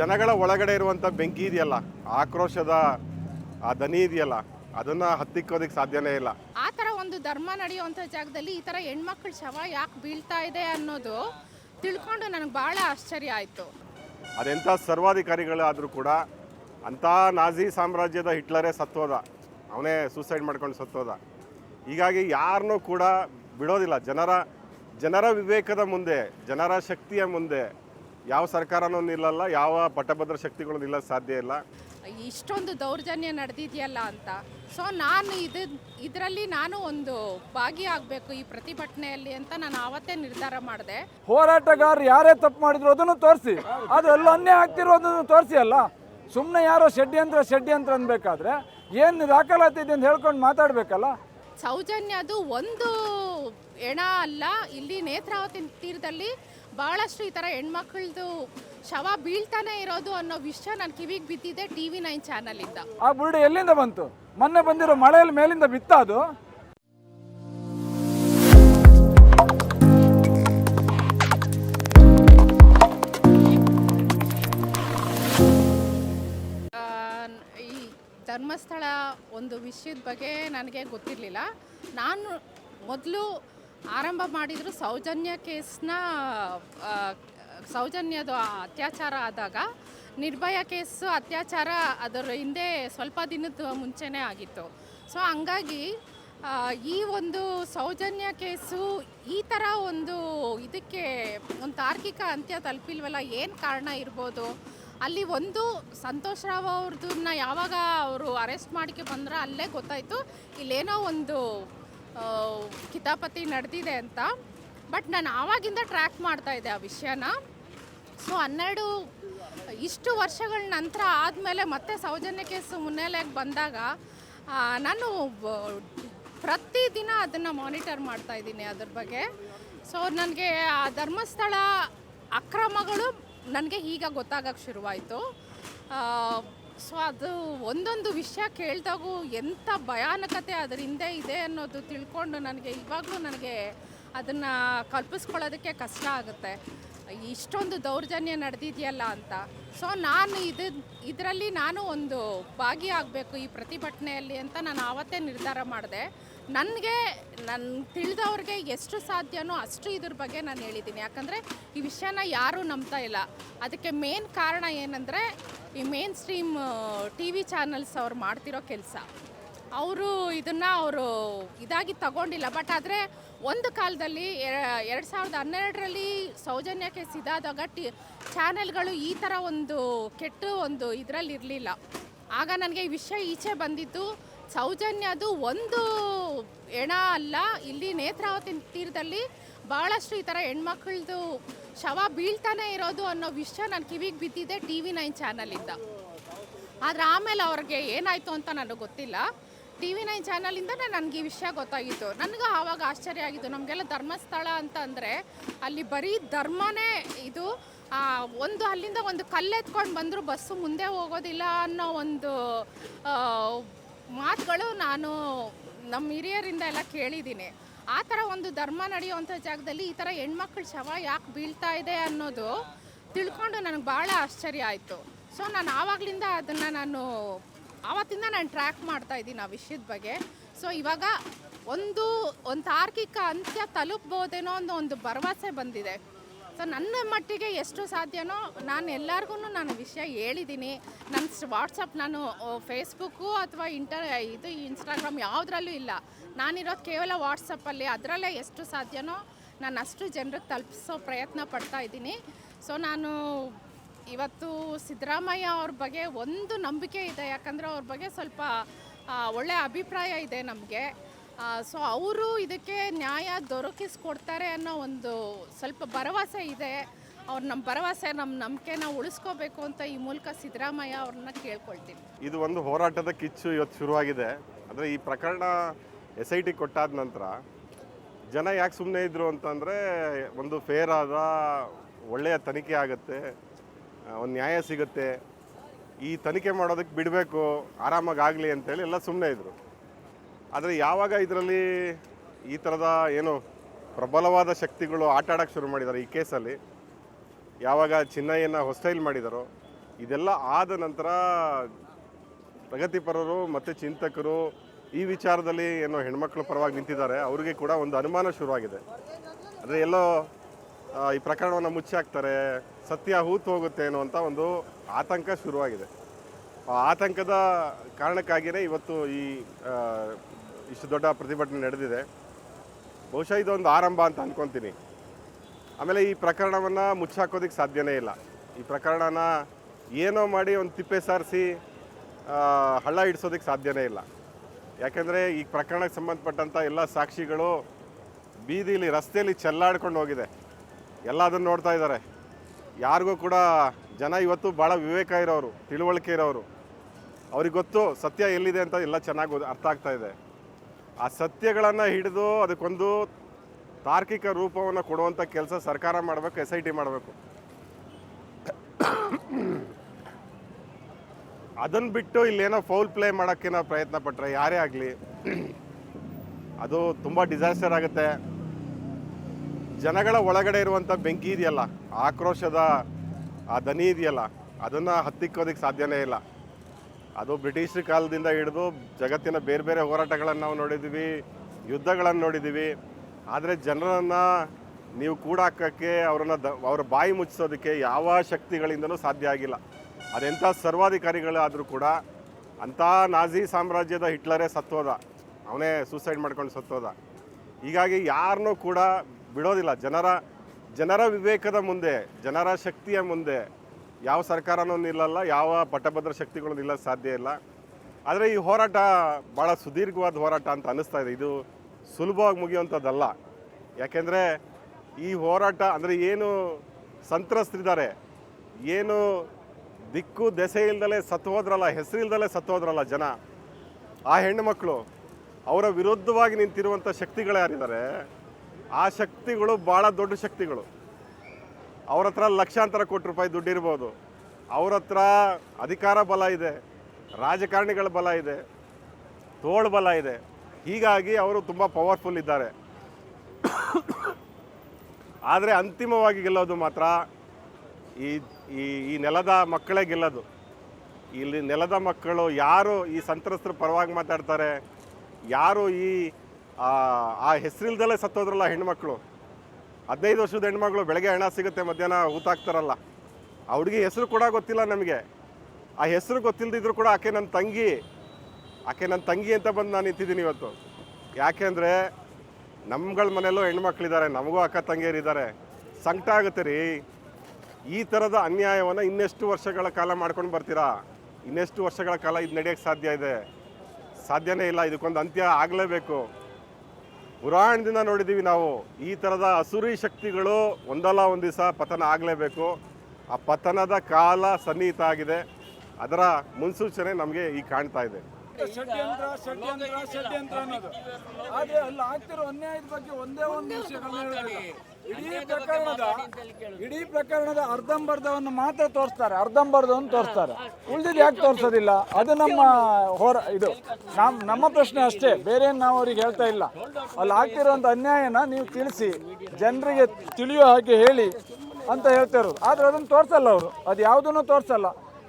ಜನಗಳ ಒಳಗಡೆ ಇರುವಂಥ ಬೆಂಕಿ ಇದೆಯಲ್ಲ ಆಕ್ರೋಶದ ಆ ದನಿ ಇದೆಯಲ್ಲ ಅದನ್ನ ಹತ್ತಿಕ್ಕೋದಕ್ಕೆ ಸಾಧ್ಯನೇ ಇಲ್ಲ. ಆ ಥರ ಒಂದು ಧರ್ಮ ನಡೆಯುವಂಥ ಜಾಗದಲ್ಲಿ ಈ ಥರ ಹೆಣ್ಮಕ್ಳ ಶವ ಯಾಕೆ ಬೀಳ್ತಾ ಇದೆ ಅನ್ನೋದು ತಿಳ್ಕೊಂಡು ನನಗೆ ಭಾಳ ಆಶ್ಚರ್ಯ ಆಯಿತು. ಅದೆಂಥ ಸರ್ವಾಧಿಕಾರಿಗಳಾದರೂ ಕೂಡ ಅಂಥ ನಾಜಿ ಸಾಮ್ರಾಜ್ಯದ ಹಿಟ್ಲರೇ ಸತ್ತೋದ. ಅವನೇ ಸೂಸೈಡ್ ಮಾಡ್ಕೊಂಡು ಸತ್ತೋದ. ಹೀಗಾಗಿ ಯಾರನ್ನೂ ಕೂಡ ಬಿಡೋದಿಲ್ಲ. ಜನರ ಜನರ ವಿವೇಕದ ಮುಂದೆ ಜನರ ಶಕ್ತಿಯ ಮುಂದೆ ಯಾವ ಸರ್ಕಾರನೂ ನಿಲ್ಲಲ್ಲ ಯಾವ ಪಟ್ಟಭದ್ರ ಶಕ್ತಿಗಳು ನಿಲ್ಲಕ್ಕೆ ಸಾಧ್ಯ ಇಲ್ಲ. ಇಷ್ಟೊಂದು ದೌರ್ಜನ್ಯ ನಡೆದಿದೆಯಲ್ಲ ಅಂತ. ಸೊ ನಾನು ಇದು ಇದರಲ್ಲಿ ನಾನು ಒಂದು ಭಾಗಿಯಾಗಬೇಕು ಈ ಪ್ರತಿಭಟನೆಯಲ್ಲಿ ಅಂತ ನಾನು ಆವತ್ತೇ ನಿರ್ಧಾರ ಮಾಡಿದೆ. ಹೋರಾಟಗಾರರು ಯಾರೇ ತಪ್ಪು ಮಾಡಿದ್ರು ಅದನ್ನು ತೋರಿಸಿ. ಅದು ಎಲ್ಲ ಅನ್ಯಾಯ ಆಗ್ತಿರೋದನ್ನು ತೋರಿಸಿ ಅಲ್ಲ. ಸುಮ್ಮನೆ ಯಾರೋ ಷಡ್ಯಂತ್ರ ಷಡ್ಯಂತ್ರ ಅನ್ಬೇಕಾದ್ರೆ ಏನು ದಾಖಲಾತಿದೆ ಅಂತ ಹೇಳ್ಕೊಂಡು ಮಾತಾಡಬೇಕಲ್ಲ. ಸೌಜನ್ಯ ಅದು ಒಂದು ಎಣ ಅಲ್ಲ. ಇಲ್ಲಿ ನೇತ್ರಾವತಿ ತೀರದಲ್ಲಿ ಭಾಳಷ್ಟು ಈ ಥರ ಹೆಣ್ಮಕ್ಳದು ಶವ ಬೀಳ್ತಾನೆ ಇರೋದು ಅನ್ನೋ ವಿಷಯ ನನ್ನ ಕಿವಿಗೆ ಬಿದ್ದಿದೆ ಟಿ ವಿ ನೈನ್ ಚಾನಲಿಂದ. ಆ ಬುರುಡೆ ಎಲ್ಲಿಂದ ಬಂತು? ಮೊನ್ನೆ ಬಂದಿರೋ ಮಳೆಯಲ್ಲಿ ಮೇಲಿಂದ ಬಿತ್ತ ಅದು? ಈ ಧರ್ಮಸ್ಥಳ ಒಂದು ವಿಷಯದ ಬಗ್ಗೆ ನನಗೆ ಗೊತ್ತಿರಲಿಲ್ಲ. ನಾನು ಮೊದಲು ಆರಂಭ ಮಾಡಿದ್ರು. ಸೌಜನ್ಯ ಕೇಸ್ನ ಸೌಜನ್ಯದ ಅತ್ಯಾಚಾರ ಆದಾಗ, ನಿರ್ಭಯ ಕೇಸು ಅತ್ಯಾಚಾರ ಅದರ ಹಿಂದೆ ಸ್ವಲ್ಪ ದಿನದ ಮುಂಚೆನೇ ಆಗಿತ್ತು. ಸೊ, ಹಂಗಾಗಿ ಈ ಒಂದು ಸೌಜನ್ಯ ಕೇಸು ಈ ಥರ ಒಂದು ಇದಕ್ಕೆ ಒಂದು ತಾರ್ಕಿಕ ಅಂತ್ಯ ತಲುಪಿಲ್ವಲ್ಲ, ಏನು ಕಾರಣ ಇರ್ಬೋದು? ಅಲ್ಲಿ ಒಂದು ಸಂತೋಷ್ ರಾವ್ ಅವ್ರದನ್ನ ಯಾವಾಗ ಅವರು ಅರೆಸ್ಟ್ ಮಾಡಿಕೆ ಬಂದ್ರೆ ಅಲ್ಲೇ ಗೊತ್ತಾಯಿತು. ಇಲ್ಲೇನೋ ಒಂದು ಕಿತಾಪತಿ ನಡೆದಿದೆ ಅಂತ. ಬಟ್ ನಾನು ಆವಾಗಿಂದ ಟ್ರ್ಯಾಕ್ ಮಾಡ್ತಾ ಇದ್ದೆ ಆ ವಿಷಯನ. ಸೊ ಹನ್ನೆರಡು, ಇಷ್ಟು ವರ್ಷಗಳ ನಂತರ ಆದಮೇಲೆ ಮತ್ತೆ ಸೌಜನ್ಯ ಕೇಸು ಮುನ್ನೆಲೆಗೆ ಬಂದಾಗ ನಾನು ಪ್ರತಿದಿನ ಅದನ್ನು ಮಾನಿಟರ್ ಮಾಡ್ತಾ ಇದ್ದೀನಿ ಅದ್ರ ಬಗ್ಗೆ. ಸೊ ನನಗೆ ಆ ಧರ್ಮಸ್ಥಳ ಅಕ್ರಮಗಳು ನನಗೆ ಈಗ ಗೊತ್ತಾಗಕ್ಕೆ ಶುರುವಾಯಿತು. ಸೊ ಅದು ಒಂದೊಂದು ವಿಷಯ ಕೇಳಿದಾಗೂ ಎಂಥ ಭಯಾನಕತೆ ಅದರ ಹಿಂದೆ ಇದೆ ಅನ್ನೋದು ತಿಳ್ಕೊಂಡು ನನಗೆ ಇವಾಗಲೂ ನನಗೆ ಅದನ್ನು ಕಲ್ಪಿಸ್ಕೊಳ್ಳೋದಕ್ಕೆ ಕಷ್ಟ ಆಗುತ್ತೆ. ಇಷ್ಟೊಂದು ದೌರ್ಜನ್ಯ ನಡೆದಿದೆಯಲ್ಲ ಅಂತ. ಸೊ ನಾನು ಇದು, ಇದರಲ್ಲಿ ನಾನು ಒಂದು ಭಾಗಿಯಾಗಬೇಕು ಈ ಪ್ರತಿಭಟನೆಯಲ್ಲಿ ಅಂತ ನಾನು ಆವತ್ತೇ ನಿರ್ಧಾರ ಮಾಡಿದೆ. ನನಗೆ ನನ್ನ ತಿಳಿದವ್ರಿಗೆ ಎಷ್ಟು ಸಾಧ್ಯನೋ ಅಷ್ಟು ಇದ್ರ ಬಗ್ಗೆ ನಾನು ಹೇಳಿದ್ದೀನಿ. ಯಾಕಂದರೆ ಈ ವಿಷಯನ ಯಾರೂ ನಂಬ್ತಾ ಇಲ್ಲ. ಅದಕ್ಕೆ ಮೇನ್ ಕಾರಣ ಏನಂದರೆ ಈ main stream T V channels ಅವ್ರು ಮಾಡ್ತಿರೋ ಕೆಲಸ. ಅವರು ಇದನ್ನು ಅವರು ಇದಾಗಿ ತಗೊಂಡಿಲ್ಲ. ಬಟ್ ಆದರೆ ಒಂದು ಕಾಲದಲ್ಲಿ ಎರಡು ಸಾವಿರದ ಹನ್ನೆರಡರಲ್ಲಿ ಕೇಸ್ ಇದಾದಾಗ ಟಿ ಚಾನೆಲ್ಗಳು ಈ ಥರ ಒಂದು ಕೆಟ್ಟ ಒಂದು ಇದರಲ್ಲಿ ಇರಲಿಲ್ಲ. ಆಗ ನನಗೆ ಈ ವಿಷಯ ಈಚೆ ಬಂದಿದ್ದು, ಸೌಜನ್ಯದು ಒಂದು ಹೆಣ ಅಲ್ಲ, ಇಲ್ಲಿ ನೇತ್ರಾವತಿ ತೀರದಲ್ಲಿ ಭಾಳಷ್ಟು ಈ ಥರ ಹೆಣ್ಮಕ್ಳದು ಶವ ಬೀಳ್ತಾನೆ ಇರೋದು ಅನ್ನೋ ವಿಷಯ ನಾನು ಕಿವಿಗೆ ಬಿದ್ದಿದ್ದೆ ಟಿ ವಿ ನೈನ್ ಚಾನಲಿಂದ. ಆದರೆ ಆಮೇಲೆ ಅವ್ರಿಗೆ ಏನಾಯಿತು ಅಂತ ನನಗೆ ಗೊತ್ತಿಲ್ಲ. ಟಿ ವಿ ನೈನ್ ಚಾನಲಿಂದನೇ ನನಗೆ ಈ ವಿಷಯ ಗೊತ್ತಾಗಿತ್ತು. ನನಗೆ ಆವಾಗ ಆಶ್ಚರ್ಯ ಆಗಿತ್ತು. ನಮಗೆಲ್ಲ ಧರ್ಮಸ್ಥಳ ಅಂತ ಅಂದರೆ ಅಲ್ಲಿ ಬರೀ ಧರ್ಮನೇ ಇದು ಒಂದು ಅಲ್ಲಿಂದ ಒಂದು ಕಲ್ಲೆತ್ಕೊಂಡು ಬಂದರೂ ಬಸ್ಸು ಮುಂದೆ ಹೋಗೋದಿಲ್ಲ ಅನ್ನೋ ಒಂದು ಮಾತುಗಳು ನಾನು ನಮ್ಮ ಹಿರಿಯರಿಂದ ಎಲ್ಲ ಕೇಳಿದ್ದೀನಿ. ಆ ಥರ ಒಂದು ಧರ್ಮ ನಡೆಯುವಂಥ ಜಾಗದಲ್ಲಿ ಈ ಥರ ಹೆಣ್ಮಕ್ಳ ಶವ ಯಾಕೆ ಬೀಳ್ತಾ ಇದೆ ಅನ್ನೋದು ತಿಳ್ಕೊಂಡು ನನಗೆ ಭಾಳ ಆಶ್ಚರ್ಯ ಆಯಿತು. ಸೊ ನಾನು ಆವಾಗಲಿಂದ ಅದನ್ನು ನಾನು ಆವತ್ತಿಂದ ನಾನು ಟ್ರ್ಯಾಕ್ ಮಾಡ್ತಾ ಇದ್ದೀನಿ ಆ ವಿಷಯದ ಬಗ್ಗೆ. ಸೊ ಇವಾಗ ಒಂದು ಒಂದು ತಾರ್ಕಿಕ ಅಂತ್ಯ ತಲುಪ್ಬೋದೇನೋ ಅನ್ನೋ ಒಂದು ಭರವಸೆ ಬಂದಿದೆ. ಸೊ ನನ್ನ ಮಟ್ಟಿಗೆ ಎಷ್ಟು ಸಾಧ್ಯನೋ ನಾನು ಎಲ್ಲರಿಗೂ ನಾನು ವಿಷಯ ಹೇಳಿದ್ದೀನಿ. ನನ್ನ ವಾಟ್ಸಪ್ ನಾನು ಫೇಸ್ಬುಕ್ಕು ಅಥವಾ ಇಂಟರ್ ಇದು ಇನ್ಸ್ಟಾಗ್ರಾಮ್ ಯಾವುದ್ರಲ್ಲೂ ಇಲ್ಲ. ನಾನಿರೋದು ಕೇವಲ ವಾಟ್ಸಪ್ಪಲ್ಲಿ. ಅದರಲ್ಲೇ ಎಷ್ಟು ಸಾಧ್ಯನೋ ನಾನು ಅಷ್ಟು ಜನರಿಗೆ ತಲುಪಿಸೋ ಪ್ರಯತ್ನ ಪಡ್ತಾ ಇದ್ದೀನಿ. ಸೊ ನಾನು ಇವತ್ತು ಸಿದ್ದರಾಮಯ್ಯ ಅವ್ರ ಬಗ್ಗೆ ಒಂದು ನಂಬಿಕೆ ಇದೆ. ಯಾಕಂದರೆ ಅವ್ರ ಬಗ್ಗೆ ಸ್ವಲ್ಪ ಒಳ್ಳೆಯ ಅಭಿಪ್ರಾಯ ಇದೆ ನಮಗೆ. ಸೊ ಅವರು ಇದಕ್ಕೆ ನ್ಯಾಯ ದೊರಕಿಸ್ಕೊಡ್ತಾರೆ ಅನ್ನೋ ಒಂದು ಸ್ವಲ್ಪ ಭರವಸೆ ಇದೆ. ಅವ್ರು ನಮ್ಮ ಭರವಸೆ ನಮ್ಮ ನಂಬಿಕೆನ ಉಳಿಸ್ಕೋಬೇಕು ಅಂತ ಈ ಮೂಲಕ ಸಿದ್ದರಾಮಯ್ಯ ಅವ್ರನ್ನ ಕೇಳ್ಕೊಳ್ತೀನಿ. ಇದು ಒಂದು ಹೋರಾಟದ ಕಿಚ್ಚು ಇವತ್ತು ಶುರುವಾಗಿದೆ. ಅಂದರೆ ಈ ಪ್ರಕರಣ ಎಸ್ ಐ ಟಿ ಕೊಟ್ಟಾದ ನಂತರ ಜನ ಯಾಕೆ ಸುಮ್ಮನೆ ಇದ್ರು ಅಂತಂದರೆ ಒಂದು ಫೇರ್ ಆದ ಒಳ್ಳೆಯ ತನಿಖೆ ಆಗುತ್ತೆ ಒಂದು ನ್ಯಾಯ ಸಿಗುತ್ತೆ. ಈ ತನಿಖೆ ಮಾಡೋದಕ್ಕೆ ಬಿಡಬೇಕು, ಆರಾಮಾಗಿ ಆಗಲಿ ಅಂತೇಳಿ ಎಲ್ಲ ಸುಮ್ಮನೆ ಇದ್ದರು ಆದರೆ ಯಾವಾಗ ಇದರಲ್ಲಿ ಈ ಥರದ ಏನು ಪ್ರಬಲವಾದ ಶಕ್ತಿಗಳು ಆಟ ಆಡೋಕ್ಕೆ ಶುರು ಮಾಡಿದ್ದಾರೆ ಈ ಕೇಸಲ್ಲಿ? ಯಾವಾಗ ಚಿನ್ನಯ್ಯನ ಹೊಸ್ಟೈಲ್ ಮಾಡಿದಾರೋ, ಇದೆಲ್ಲ ಆದ ನಂತರ ಪ್ರಗತಿಪರರು ಮತ್ತು ಚಿಂತಕರು ಈ ವಿಚಾರದಲ್ಲಿ ಏನೋ ಹೆಣ್ಮಕ್ಳ ಪರವಾಗಿ ನಿಂತಿದ್ದಾರೆ, ಅವರಿಗೆ ಕೂಡ ಒಂದು ಅನುಮಾನ ಶುರುವಾಗಿದೆ. ಅಂದರೆ ಎಲ್ಲೋ ಈ ಪ್ರಕರಣವನ್ನು ಮುಚ್ಚಿ ಹಾಕ್ತಾರೆ, ಸತ್ಯ ಹೂತು ಹೋಗುತ್ತೆ ಅಂತ ಒಂದು ಆತಂಕ ಶುರುವಾಗಿದೆ. ಆ ಆತಂಕದ ಕಾರಣಕ್ಕಾಗಿಯೇ ಇವತ್ತು ಈ ಇಷ್ಟು ದೊಡ್ಡ ಪ್ರತಿಭಟನೆ ನಡೆದಿದೆ. ಬಹುಶಃ ಇದೊಂದು ಆರಂಭ ಅಂತ ಅಂದ್ಕೊತೀನಿ ಆಮೇಲೆ ಈ ಪ್ರಕರಣವನ್ನು ಮುಚ್ಚಾಕೋದಕ್ಕೆ ಸಾಧ್ಯನೇ ಇಲ್ಲ. ಈ ಪ್ರಕರಣನ ಏನೋ ಮಾಡಿ ಒಂದು ತಿಪ್ಪೆ ಸಾರಿಸಿ ಹಳ್ಳ ಹಿಡಿಸೋದಕ್ಕೆ ಸಾಧ್ಯವೇ ಇಲ್ಲ. ಯಾಕೆಂದರೆ ಈ ಪ್ರಕರಣಕ್ಕೆ ಸಂಬಂಧಪಟ್ಟಂಥ ಎಲ್ಲ ಸಾಕ್ಷಿಗಳು ಬೀದಿಲಿ ರಸ್ತೆಯಲ್ಲಿ ಚೆಲ್ಲಾಡ್ಕೊಂಡು ಹೋಗಿದೆ. ಎಲ್ಲ ಅದನ್ನು ನೋಡ್ತಾ ಇದ್ದಾರೆ. ಯಾರಿಗೂ ಕೂಡ ಜನ ಇವತ್ತು ಭಾಳ ವಿವೇಕ ಇರೋರು, ತಿಳುವಳಿಕೆ ಇರೋರು. ಅವ್ರಿಗೆ ಗೊತ್ತು ಸತ್ಯ ಎಲ್ಲಿದೆ ಅಂತ ಎಲ್ಲ ಚೆನ್ನಾಗಿ ಅರ್ಥ ಆಗ್ತಾ ಇದೆ. ಆ ಸತ್ಯಗಳನ್ನು ಹಿಡಿದು ಅದಕ್ಕೊಂದು ತಾರ್ಕಿಕ ರೂಪವನ್ನು ಕೊಡುವಂಥ ಕೆಲಸ ಸರ್ಕಾರ ಮಾಡಬೇಕು ಎಸ್ ಐ ಟಿ ಮಾಡಬೇಕು. ಅದನ್ನು ಬಿಟ್ಟು ಇಲ್ಲೇನೋ ಫೌಲ್ ಪ್ಲೇ ಮಾಡೋಕ್ಕೇನೋ ಪ್ರಯತ್ನ ಪಟ್ಟರೆ ಯಾರೇ ಆಗಲಿ, ಅದು ತುಂಬ ಡಿಸಾಸ್ಟರ್ ಆಗುತ್ತೆ. ಜನಗಳ ಒಳಗಡೆ ಇರುವಂಥ ಬೆಂಕಿ ಇದೆಯಲ್ಲ, ಆಕ್ರೋಶದ ಆ ದನಿ ಇದೆಯಲ್ಲ, ಅದನ್ನು ಹತ್ತಿಕ್ಕೋದಕ್ಕೆ ಸಾಧ್ಯವೇ ಇಲ್ಲ. ಅದು ಬ್ರಿಟಿಷ್ ಕಾಲದಿಂದ ಹಿಡಿದು ಜಗತ್ತಿನ ಬೇರೆ ಬೇರೆ ಹೋರಾಟಗಳನ್ನು ನಾವು ನೋಡಿದ್ದೀವಿ, ಯುದ್ಧಗಳನ್ನು ನೋಡಿದ್ದೀವಿ. ಆದರೆ ಜನರನ್ನು ನೀವು ಕೂಡಾಕೋಕ್ಕೆ ಅವರನ್ನು ದ, ಅವರ ಬಾಯಿ ಮುಚ್ಚಿಸೋದಕ್ಕೆ ಯಾವ ಶಕ್ತಿಗಳಿಂದಲೂ ಸಾಧ್ಯ ಆಗಿಲ್ಲ. ಅದೆಂಥ ಸರ್ವಾಧಿಕಾರಿಗಳಾದರೂ ಕೂಡ ಅಂಥ ನಾಜಿ ಸಾಮ್ರಾಜ್ಯದ ಹಿಟ್ಲರೇ ಸತ್ತೋದ. ಅವನೇ ಸೂಸೈಡ್ ಮಾಡ್ಕೊಂಡು ಸತ್ತೋದ. ಹೀಗಾಗಿ ಯಾರನ್ನೂ ಕೂಡ ಬಿಡೋದಿಲ್ಲ. ಜನರ ಜನರ ವಿವೇಕದ ಮುಂದೆ, ಜನರ ಶಕ್ತಿಯ ಮುಂದೆ ಯಾವ ಸರ್ಕಾರನೂ ನಿಲ್ಲಲ್ಲ ಯಾವ ಪಟ್ಟಭದ್ರ ಶಕ್ತಿಗಳು ನಿಲ್ಲಲು ಸಾಧ್ಯ ಇಲ್ಲ. ಆದರೆ ಈ ಹೋರಾಟ ಭಾಳ ಸುದೀರ್ಘವಾದ ಹೋರಾಟ ಅಂತ ಅನ್ನಿಸ್ತಾ ಇದೆ. ಇದು ಸುಲಭವಾಗಿ ಮುಗಿಯುವಂಥದ್ದಲ್ಲ. ಯಾಕೆಂದರೆ ಈ ಹೋರಾಟ ಅಂದರೆ ಏನು ಸಂತ್ರಸ್ತರಿದ್ದಾರೆ ಏನು ದಿಕ್ಕು ದೆಸೆ ಇಲ್ದಲೆ ಸತ್ತು ಹೋದ್ರಲ್ಲ ಹೆಸರಿಲ್ದಲೆ ಸತ್ತು ಹೋದ್ರಲ್ಲ ಜನ, ಆ ಹೆಣ್ಣು ಮಕ್ಕಳು, ಅವರ ವಿರುದ್ಧವಾಗಿ ನಿಂತಿರುವಂಥ ಶಕ್ತಿಗಳು ಯಾರಿದ್ದಾರೆ, ಆ ಶಕ್ತಿಗಳು ಭಾಳ ದೊಡ್ಡ ಶಕ್ತಿಗಳು. ಅವ್ರ ಹತ್ರ ಲಕ್ಷಾಂತರ ಕೋಟಿ ರೂಪಾಯಿ ದುಡ್ಡಿರ್ಬೋದು. ಅವ್ರ ಹತ್ರ ಅಧಿಕಾರ ಬಲ ಇದೆ ರಾಜಕಾರಣಿಗಳ ಬಲ ಇದೆ ತೋಳು ಬಲ ಇದೆ. ಹೀಗಾಗಿ ಅವರು ತುಂಬ ಪವರ್ಫುಲ್ ಇದ್ದಾರೆ. ಆದರೆ ಅಂತಿಮವಾಗಿ ಗೆಲ್ಲೋದು ಮಾತ್ರ ಈ ಈ ನೆಲದ ಮಕ್ಕಳೇ ಗೆಲ್ಲೋದು. ಇಲ್ಲಿ ನೆಲದ ಮಕ್ಕಳು ಯಾರು ಈ ಸಂತ್ರಸ್ತರ ಪರವಾಗಿ ಮಾತಾಡ್ತಾರೆ ಯಾರು ಈ ಆ, ಆ ಹೆಸರಿಲ್ದಲೇ ಸತ್ತೋದ್ರಲ್ಲ ಹೆಣ್ಮಕ್ಳು ಹದಿನೈದು ವರ್ಷದ ಹೆಣ್ಮಗಳು ಬೆಳಗ್ಗೆ ಹಣ ಸಿಗುತ್ತೆ, ಮಧ್ಯಾಹ್ನ ಊತಾಕ್ತಾರಲ್ಲ ಆ ಹುಡುಗಿ ಹೆಸರು ಕೂಡ ಗೊತ್ತಿಲ್ಲ ನಮಗೆ. ಆ ಹೆಸರು ಗೊತ್ತಿಲ್ಲದಿದ್ರು ಕೂಡ ಆಕೆ ನನ್ನ ತಂಗಿ. ಆಕೆ ನನ್ನ ತಂಗಿ ಅಂತ ಬಂದು ನಾನು ನಿಂತಿದ್ದೀನಿ ಇವತ್ತು. ಯಾಕೆಂದರೆ ನಮ್ಗಳ ಮನೆಯಲ್ಲೂ ಹೆಣ್ಮಕ್ಳಿದ್ದಾರೆ ನಮಗೂ ಅಕ್ಕ ತಂಗಿಯರಿದ್ದಾರೆ ಸಂಕಟ ಆಗುತ್ತೆ ರೀ. ಈ ಥರದ ಅನ್ಯಾಯವನ್ನು ಇನ್ನೆಷ್ಟು ವರ್ಷಗಳ ಕಾಲ ಮಾಡ್ಕೊಂಡು ಬರ್ತೀರಾ? ಇನ್ನೆಷ್ಟು ವರ್ಷಗಳ ಕಾಲ ಇದು ನಡೆಯೋಕ್ಕೆ ಸಾಧ್ಯ ಇದೆ? ಸಾಧ್ಯನೇ ಇಲ್ಲ, ಇದಕ್ಕೊಂದು ಅಂತ್ಯ ಆಗಲೇಬೇಕು. ಪುರಾಣದಿಂದ ನೋಡಿದ್ದೀವಿ ನಾವು, ಈ ಥರದ ಅಸುರಿ ಶಕ್ತಿಗಳು ಒಂದಲ್ಲ ಒಂದು ದಿವಸ ಪತನ ಆಗಲೇಬೇಕು. ಆ ಪತನದ ಕಾಲ ಸನ್ನಿಹಿತ ಆಗಿದೆ. ಅದರ ಮುನ್ಸೂಚನೆ ನಮಗೆ ಈ ಕಾಣ್ತಾ ಇದೆ. ಅನ್ಯಾಯದ ಬಗ್ಗೆ ಒಂದೇ ಒಂದು ಇಡೀ ಪ್ರಕರಣದ ಇಡೀ ಪ್ರಕರಣದ ಅರ್ಧಂಬರ್ಧವನ್ನು ಮಾತ್ರ ತೋರಿಸ್ತಾರೆ ಅರ್ಧಂಬರ್ಧವನ್ನು ತೋರಿಸ್ತಾರೆ. ಉಳಿದಿದ್ದು ಯಾಕೆ ತೋರಿಸೋದಿಲ್ಲ? ಅದು ನಮ್ಮ ಹೋರ ಇದು ನಮ್ಮ ನಮ್ಮ ಪ್ರಶ್ನೆ ಅಷ್ಟೇ ಬೇರೆ ನಾವು ಅವ್ರಿಗೆ ಹೇಳ್ತಾ ಇಲ್ಲ. ಅಲ್ಲಿ ಆಗ್ತಿರೋಂಥ ಅನ್ಯಾಯನ ನೀವು ತಿಳಿಸಿ ಜನರಿಗೆ ತಿಳಿಯೋ ಹಾಗೆ ಹೇಳಿ ಅಂತ ಹೇಳ್ತಾ ಇರೋದು. ಆದ್ರೆ ಅದನ್ನು ತೋರಿಸಲ್ಲ ಅವರು. ಅದು ಯಾವುದನ್ನು ತೋರಿಸಲ್ಲ.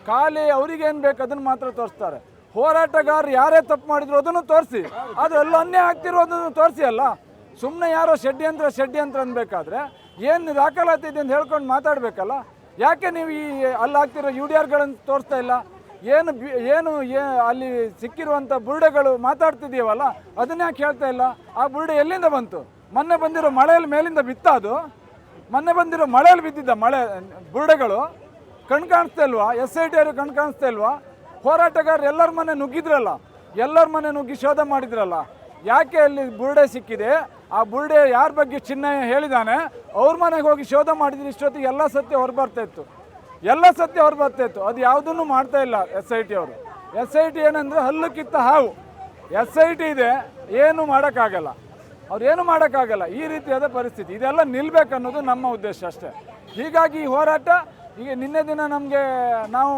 ಖಾಲಿ ಅವ್ರಿಗೆ ಏನು ಬೇಕು ಅದನ್ನು ಮಾತ್ರ ತೋರಿಸ್ತಾರೆ. ಹೋರಾಟಗಾರರು ಯಾರೇ ತಪ್ಪು ಮಾಡಿದ್ರು ಅದನ್ನು ತೋರಿಸಿ. ಅದು ಎಲ್ಲ ಅನ್ಯಾಯ ಆಗ್ತಿರೋದನ್ನು ತೋರಿಸಿ ಅಲ್ಲ. ಸುಮ್ಮನೆ ಯಾರೋ ಷಡ್ಯಂತ್ರ ಷಡ್ಯಂತ್ರ ಅನ್ಬೇಕಾದ್ರೆ ಏನು ದಾಖಲಾತಿ ಇದೆ ಅಂತ ಹೇಳ್ಕೊಂಡು ಮಾತಾಡಬೇಕಲ್ಲ? ಯಾಕೆ ನೀವು ಈ ಅಲ್ಲಿ ಹಾಕ್ತಿರೋ ಯು ಡಿ ಆರ್ಗಳನ್ನು ತೋರಿಸ್ತಾ ಇಲ್ಲ? ಏನು ಏನು ಅಲ್ಲಿ ಸಿಕ್ಕಿರುವಂಥ ಬುರುಡೆಗಳು ಮಾತಾಡ್ತಿದ್ದೀವಲ್ಲ, ಅದನ್ನ ಯಾಕೆ ಹೇಳ್ತಾ ಇಲ್ಲ? ಆ ಬುರುಡೆ ಎಲ್ಲಿಂದ ಬಂತು? ಮೊನ್ನೆ ಬಂದಿರೋ ಮಳೆಯಲ್ಲಿ ಮೇಲಿಂದ ಬಿತ್ತ ಅದು? ಮೊನ್ನೆ ಬಂದಿರೋ ಮಳೆಯಲ್ಲಿ ಬಿದ್ದಿದ್ದ ಮಳೆ, ಬುರುಡೆಗಳು ಕಣ್ ಕಾಣಿಸ್ತಾ ಇಲ್ವಾ? ಎಸ್ ಐ ಟಿ ಅವರು ಕಣ್ ಕಾಣಿಸ್ತಾ ಇಲ್ವಾ? ಹೋರಾಟಗಾರರು ಎಲ್ಲರ ಮನೆ ನುಗ್ಗಿದ್ರಲ್ಲ? ಎಲ್ಲರ ಮನೆ ನುಗ್ಗಿ ಶೋಧ ಮಾಡಿದ್ರಲ್ಲ? ಯಾಕೆ ಅಲ್ಲಿ ಬುರುಡೆ ಸಿಕ್ಕಿದೆ? ಆ ಬುರುಡೆ ಯಾರ ಬಗ್ಗೆ ಚಿನ್ನ ಹೇಳಿದಾನೆ, ಅವ್ರ ಮನೆಗೆ ಹೋಗಿ ಶೋಧ ಮಾಡಿದ್ರೆ ಇಷ್ಟೊತ್ತಿಗೆ ಎಲ್ಲ ಸತ್ಯ ಹೊರಬರ್ತಾ ಇತ್ತು. ಎಲ್ಲ ಸತ್ಯ ಹೊರಬರ್ತಾ ಇತ್ತು. ಅದು ಯಾವುದನ್ನು ಮಾಡ್ತಾ ಇಲ್ಲ ಎಸ್ ಐ ಟಿ ಅವರು. ಎಸ್ ಐ ಟಿ ಏನಂದ್ರೆ ಹಲ್ಲು ಕಿತ್ತ ಹಾವು. ಎಸ್ ಐ ಟಿ ಇದೆ, ಏನು ಮಾಡೋಕ್ಕಾಗಲ್ಲ. ಅವ್ರು ಏನು ಮಾಡೋಕ್ಕಾಗಲ್ಲ. ಈ ರೀತಿಯಾದ ಪರಿಸ್ಥಿತಿ. ಇದೆಲ್ಲ ನಿಲ್ಲಬೇಕು ಅನ್ನೋದು ನಮ್ಮ ಉದ್ದೇಶ ಅಷ್ಟೇ. ಹೀಗಾಗಿ ಈ ಹೋರಾಟ ಈಗ ನಿನ್ನೆ ದಿನ ನಮಗೆ ನಾವು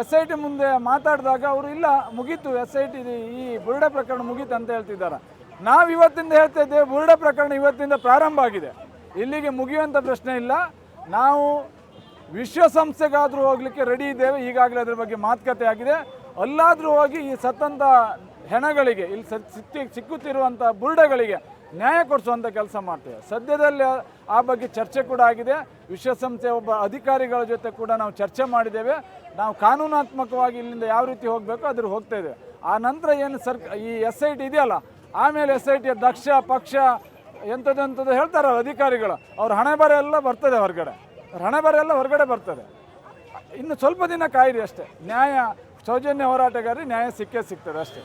ಎಸ್ ಐ ಟಿ ಮುಂದೆ ಮಾತಾಡಿದಾಗ ಅವರು, ಇಲ್ಲ, ಮುಗೀತು. ಎಸ್ ಐ ಟಿ ಈ ಬುರುಡೆ ಪ್ರಕರಣ ಮುಗೀತು ಅಂತ ಹೇಳ್ತಿದ್ದಾರೆ. ನಾವು ಇವತ್ತಿಂದ ಹೇಳ್ತಾ ಇದ್ದೇವೆ, ಬುರುಡ ಪ್ರಕರಣ ಇವತ್ತಿಂದ ಪ್ರಾರಂಭ ಆಗಿದೆ. ಇಲ್ಲಿಗೆ ಮುಗಿಯುವಂಥ ಪ್ರಶ್ನೆ ಇಲ್ಲ. ನಾವು ವಿಶ್ವಸಂಸ್ಥೆಗಾದರೂ ಹೋಗಲಿಕ್ಕೆ ರೆಡಿ ಇದ್ದೇವೆ. ಈಗಾಗಲೇ ಅದರ ಬಗ್ಗೆ ಮಾತುಕತೆ ಆಗಿದೆ. ಅಲ್ಲಾದರೂ ಹೋಗಿ ಈ ಸತ್ತಂಥ ಹೆಣಗಳಿಗೆ, ಇಲ್ಲಿ ಸಿಕ್ಕಿ ಸಿಕ್ಕುತ್ತಿರುವಂಥ ಬುರುಡಗಳಿಗೆ ನ್ಯಾಯ ಕೊಡಿಸುವಂಥ ಕೆಲಸ ಮಾಡ್ತೇವೆ. ಸದ್ಯದಲ್ಲಿ ಆ- ಆ ಬಗ್ಗೆ ಚರ್ಚೆ ಕೂಡ ಆಗಿದೆ. ವಿಶ್ವಸಂಸ್ಥೆ ಒಬ್ಬ ಅಧಿಕಾರಿಗಳ ಜೊತೆ ಕೂಡ ನಾವು ಚರ್ಚೆ ಮಾಡಿದ್ದೇವೆ. ನಾವು ಕಾನೂನಾತ್ಮಕವಾಗಿ ಇಲ್ಲಿಂದ ಯಾವ ರೀತಿ ಹೋಗಬೇಕು ಅದ್ರ ಹೋಗ್ತಾ ಇದ್ದೇವೆ. ಆ ನಂತರ ಏನು ಸರ್ಕ, ಈ ಎಸ್ ಐ ಟಿ ಇದೆಯಲ್ಲ ಆಮೇಲೆ ಎಸ್ ಐ ಟಿ ದಕ್ಷ, ಪಕ್ಷ ಎಂಥದ್ದೆಂಥದ್ದು ಹೇಳ್ತಾರಲ್ಲ ಅಧಿಕಾರಿಗಳು, ಅವ್ರ ಹಣೆ ಬರ ಎಲ್ಲ ಬರ್ತದೆ ಹೊರಗಡೆ. ಹಣೆ ಬರ ಎಲ್ಲ ಹೊರಗಡೆ ಬರ್ತದೆ. ಇನ್ನು ಸ್ವಲ್ಪ ದಿನ ಕಾಯಿರಿ ಅಷ್ಟೇ. ನ್ಯಾಯ, ಸೌಜನ್ಯ ಹೋರಾಟಗಾರರಿಗೆ ನ್ಯಾಯ ಸಿಕ್ಕೇ ಸಿಗ್ತದೆ ಅಷ್ಟೇ.